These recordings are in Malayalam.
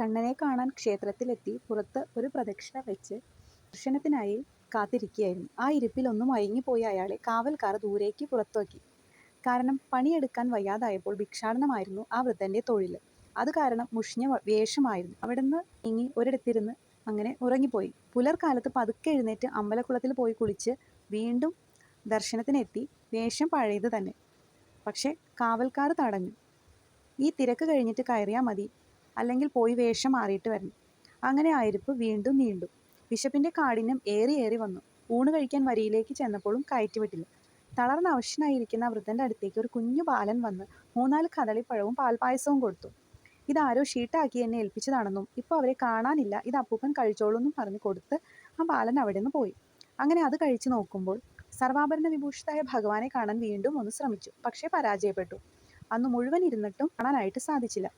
കണ്ണനെ കാണാൻ ക്ഷേത്രത്തിലെത്തി പുറത്ത് ഒരു പ്രദക്ഷിണ വെച്ച് ദർശനത്തിനായി കാത്തിരിക്കുകയായിരുന്നു. ആ ഇരിപ്പിലൊന്നു മയങ്ങിപ്പോയ അയാളെ കാവൽക്കാർ ദൂരേക്ക് പുറത്താക്കി. കാരണം പണിയെടുക്കാൻ വയ്യാതായപ്പോൾ ഭിക്ഷാടനമായിരുന്നു ആ വൃദ്ധന്റെ അത് കാരണം മുഷിഞ്ഞ വേഷമായിരുന്നു. അവിടുന്ന് ഇങ്ങി ഒരിടത്തിരുന്ന് അങ്ങനെ ഉറങ്ങിപ്പോയി. പുലർക്കാലത്ത് പതുക്കെ എഴുന്നേറ്റ് അമ്പലക്കുളത്തിൽ പോയി കുളിച്ച് വീണ്ടും ദർശനത്തിനെത്തി. വേഷം പഴയത് തന്നെ. പക്ഷേ കാവൽക്കാർ തടഞ്ഞു. "ഈ തിരക്ക് കഴിഞ്ഞിട്ട് കയറിയാൽ മതി. അല്ലെങ്കിൽ പോയി വേഷം മാറിയിട്ട് വരണം. " അങ്ങനെ ആയിരിപ്പ് വീണ്ടും നീണ്ടു. വിശപ്പിന്റെ കാഠിന്യം ഏറി ഏറി വന്നു. ഊണ് കഴിക്കാൻ വരിയിലേക്ക് ചെന്നപ്പോഴും കയറ്റിവിട്ടില്ല. തളർന്ന അവശനായിരിക്കുന്ന വൃദ്ധന്റെ അടുത്തേക്ക് ഒരു കുഞ്ഞു ബാലൻ വന്ന് മൂന്നാൽ കദളിപ്പഴവും പാൽപായസവും കൊടുത്തു. "ഇതാരോ ഷീട്ടാക്കി എന്നെ ഏൽപ്പിച്ചതാണെന്നും ഇപ്പോൾ അവരെ കാണാനില്ല. ഇത് അപ്പൂപ്പൻ കഴിച്ചോളൂന്നും പറഞ്ഞു കൊടുത്ത് ആ ബാലൻ അവിടെ നിന്ന് പോയി. അങ്ങനെ അത് കഴിച്ചു നോക്കുമ്പോൾ സർവാഭരണ വിഭൂഷിതായ ഭഗവാനെ കാണാൻ വീണ്ടും ഒന്ന് ശ്രമിച്ചു. പക്ഷേ പരാജയപ്പെട്ടു. അന്ന് മുഴുവൻ ഇരുന്നിട്ടും കാണാനായിട്ട് സാധിച്ചില്ല.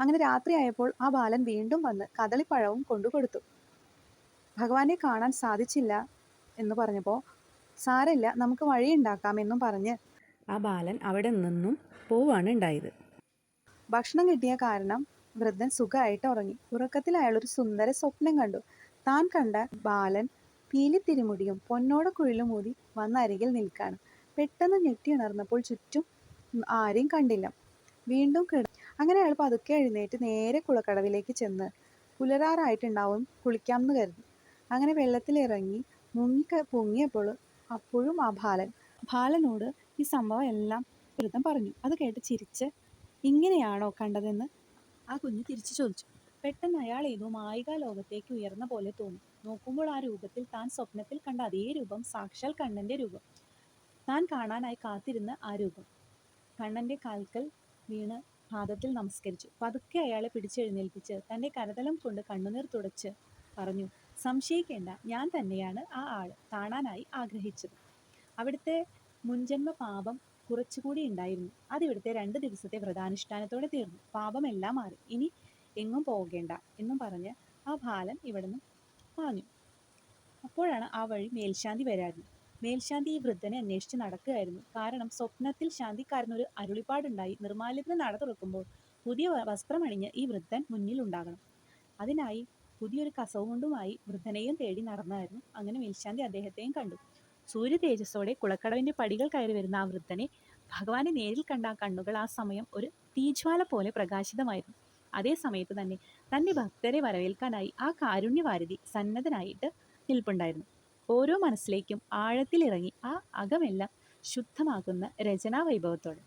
അങ്ങനെ രാത്രിയായപ്പോൾ ആ ബാലൻ വീണ്ടും വന്ന് കദളിപ്പഴവും കൊണ്ടുകൊടുത്തു. ഭഗവാനെ കാണാൻ സാധിച്ചില്ല എന്ന് പറഞ്ഞപ്പോൾ "സാരമില്ല നമുക്ക് വഴിയുണ്ടാക്കാം" എന്നും പറഞ്ഞ് ആ ബാലൻ അവിടെ നിന്നും പോവാണ് ഉണ്ടായത്. ഭക്ഷണം കിട്ടിയ കാരണം വൃദ്ധൻ സുഖമായിട്ട് ഉറങ്ങി. ഉറക്കത്തിൽ അയാൾ ഒരു സുന്ദര സ്വപ്നം കണ്ടു. താൻ കണ്ട ബാലൻ പീലിത്തിരിമുടിയും പൊന്നോട ഊതി വന്ന അരികിൽ നിൽക്കാണ്. പെട്ടെന്ന് ഞെട്ടി ഉണർന്നപ്പോൾ ചുറ്റും ആരെയും കണ്ടില്ല. വീണ്ടും കിടന്നു. അങ്ങനെ അയാൾ പതുക്കെ എഴുന്നേറ്റ് നേരെ കുളക്കടവിലേക്ക് ചെന്ന് പുലരാറായിട്ടുണ്ടാവും കുളിക്കാം എന്ന് കരുതി. അങ്ങനെ വെള്ളത്തിലിറങ്ങി മുങ്ങി പൊങ്ങിയപ്പോൾ അപ്പോഴും ആ ബാലൻ. ബാലനോട് ഈ സംഭവം എല്ലാം വൃദ്ധം പറഞ്ഞു. അത് കേട്ട് ചിരിച്ച് "ഇങ്ങനെയാണോ കണ്ടതെന്ന്? " ആ കുഞ്ഞ് തിരിച്ചു ചോദിച്ചു. പെട്ടെന്ന് അയാൾ ഏതോ മായിക ലോകത്തേക്ക് ഉയർന്ന പോലെ തോന്നി. നോക്കുമ്പോൾ ആ രൂപത്തിൽ താൻ സ്വപ്നത്തിൽ കണ്ട അതേ രൂപം സാക്ഷാൽ കണ്ണന്റെ രൂപം. താൻ കാണാനായി കാത്തിരുന്ന ആ രൂപം. കണ്ണന്റെ കാൽക്കൽ വീണ് പാദത്തിൽ നമസ്കരിച്ചു. പതുക്കെ അയാളെ പിടിച്ചെഴുന്നേൽപ്പിച്ച് തന്റെ കരതലം കൊണ്ട് കണ്ണുനീർ തുടച്ച് പറഞ്ഞു "സംശയിക്കേണ്ട. ഞാൻ തന്നെയാണ് ആ ആൾ കാണാനായി ആഗ്രഹിച്ചത്. അവിടുത്തെ മുൻജന്മ പാപം കുറച്ചുകൂടി ഉണ്ടായിരുന്നു. അതിവിടുത്തെ രണ്ട് ദിവസത്തെ വ്രതാനുഷ്ഠാനത്തോടെ തീർന്നു. പാപമെല്ലാം മാറി. ഇനി എങ്ങും പോകേണ്ട" എന്നും പറഞ്ഞ് ആ ബാലൻ ഇവിടുന്ന് പറഞ്ഞു അപ്പോഴാണ് ആ വഴി മേൽശാന്തി വരാറുണ്ട്. മേൽശാന്തി ഈ വൃദ്ധനെ അന്വേഷിച്ച് നടക്കുകയായിരുന്നു. കാരണം സ്വപ്നത്തിൽ ശാന്തിക്കാരനൊരു അരുളിപ്പാടുണ്ടായി നിർമ്മാല്യത്തിന് നട തുറക്കുമ്പോൾ പുതിയ വസ്ത്രമണിഞ്ഞ് ഈ വൃദ്ധൻ മുന്നിൽ ഉണ്ടാകണം. അതിനായി പുതിയൊരു കസവുമുണ്ടുമായി വൃദ്ധനെയും തേടി നടന്നായിരുന്നു. അങ്ങനെ മേൽശാന്തി അദ്ദേഹത്തെയും കണ്ടു. സൂര്യ തേജസ്സോടെ കുളക്കടവിന്റെ പടികൾ കയറി വരുന്ന ആ വൃദ്ധനെ ഭഗവാനെ നേരിൽ കണ്ട ആ കണ്ണുകൾ ആ സമയം ഒരു തീജ്വാല പോലെ പ്രകാശിതമായിരുന്നു. അതേ സമയത്ത് തന്നെ തന്റെ ഭക്തരെ വരവേൽക്കാനായി ആ കാരുണ്യവാരിധി സന്നദ്ധനായിട്ട് നിൽപ്പുണ്ടായിരുന്നു. ഓരോ മനസ്സിലേക്കും ആഴത്തിലിറങ്ങി ആ അകമെല്ലാം രചനാ രചനാവൈഭവത്തോടെ.